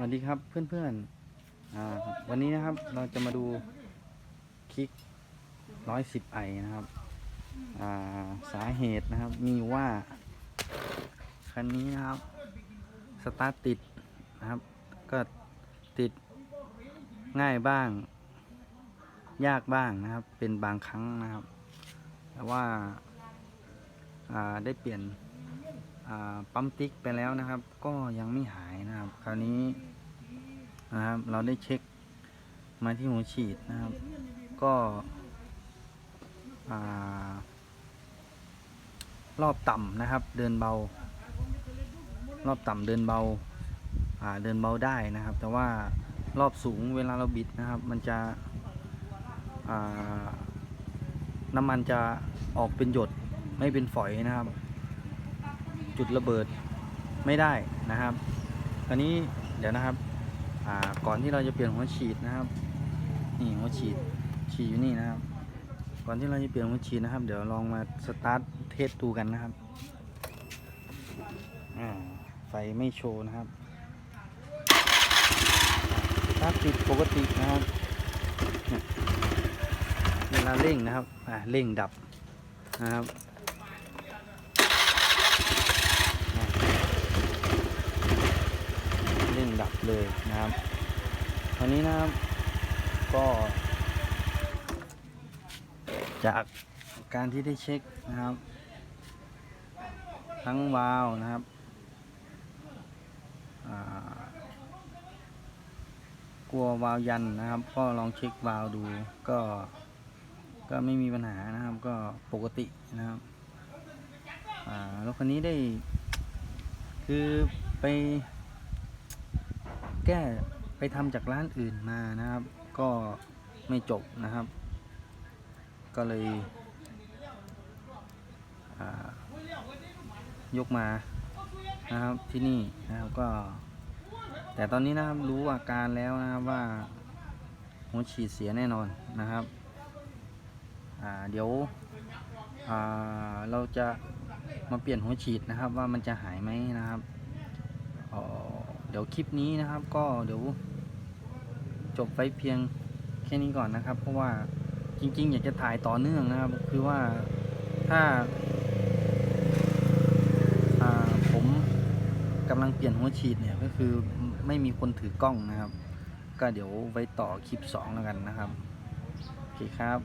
สวัสดีครับเพื่อนๆอ่าวันนี้นะครับเราจะมาดูคลิกร้อยสิบไอนะครับอ่าสาเหตุนะครับมีว่า คันนี้นะครับสตาร์ทติดนะครับ ก็ติดง่ายบ้าง ยากบ้างนะครับ เป็นบางครั้งนะครับ แต่ว่า อ่า ได้เปลี่ยน ปั๊มติ๊กไปแล้วนะครับ ก็ยังไม่หายนะครับ คราวนี้นะครับ เราได้เช็คมาที่หัวฉีดนะครับ ก็รอบต่ำนะครับ เดินเบา รอบต่ำเดินเบาเดินเบาได้นะครับ แต่ว่ารอบสูงเวลาเราบิดนะครับ มันจะน้ำมันจะออกเป็นหยดไม่เป็นฝอยนะครับ จุดระเบิดไม่ได้นะครับคราวนี้เดี๋ยวนะครับก่อนที่เราจะเปลี่ยนหัวฉีดนะครับนี่หัวฉีดฉีดอยู่นี่นะครับ ก่อนที่เราจะเปลี่ยนหัวฉีดนะครับ เดี๋ยวลองมาสตาร์ทเทสดูกันนะครับไฟไม่โชว์นะครับสตาร์ทติดปกตินะครับเนี่ยเวลาเร่งนะครับอ่าเร่งดับนะครับ เร่งดับ เลยนะครับตอนนี้นะครับก็จากการที่ได้เช็คนะครับ ทั้งวาล์วนะครับกลัววาล์วยันนะครับ ก็ลองเช็ควาล์วดูก็ ก็ไม่มีปัญหานะครับ ก็ปกตินะครับรถคันนี้ได้ คือไป แก้ไปทำจากร้านอื่นมานะครับ ก็ไม่จบนะครับ ก็เลยยกมานะครับที่นี่นะครับก็ แต่ตอนนี้นะครับรู้อาการแล้วนะครับว่าหัวฉีดเสียแน่นอนนะครับเดี๋ยวเราจะมาเปลี่ยนหัวฉีดนะครับว่ามันจะหายไหมนะครับอ๋อ เดี๋ยวคลิปนี้นะครับ ก็เดี๋ยวจบไปเพียงแค่นี้ก่อนนะครับ เพราะว่าจริง ๆ อยากจะถ่ายต่อเนื่องนะครับ คือว่าถ้าผมกำลังเปลี่ยนหัวฉีดเนี่ยก็คือไม่มีคนถือกล้องนะครับ ก็เดี๋ยวไว้ต่อคลิป 2 แล้วกันนะครับ โอเคครับ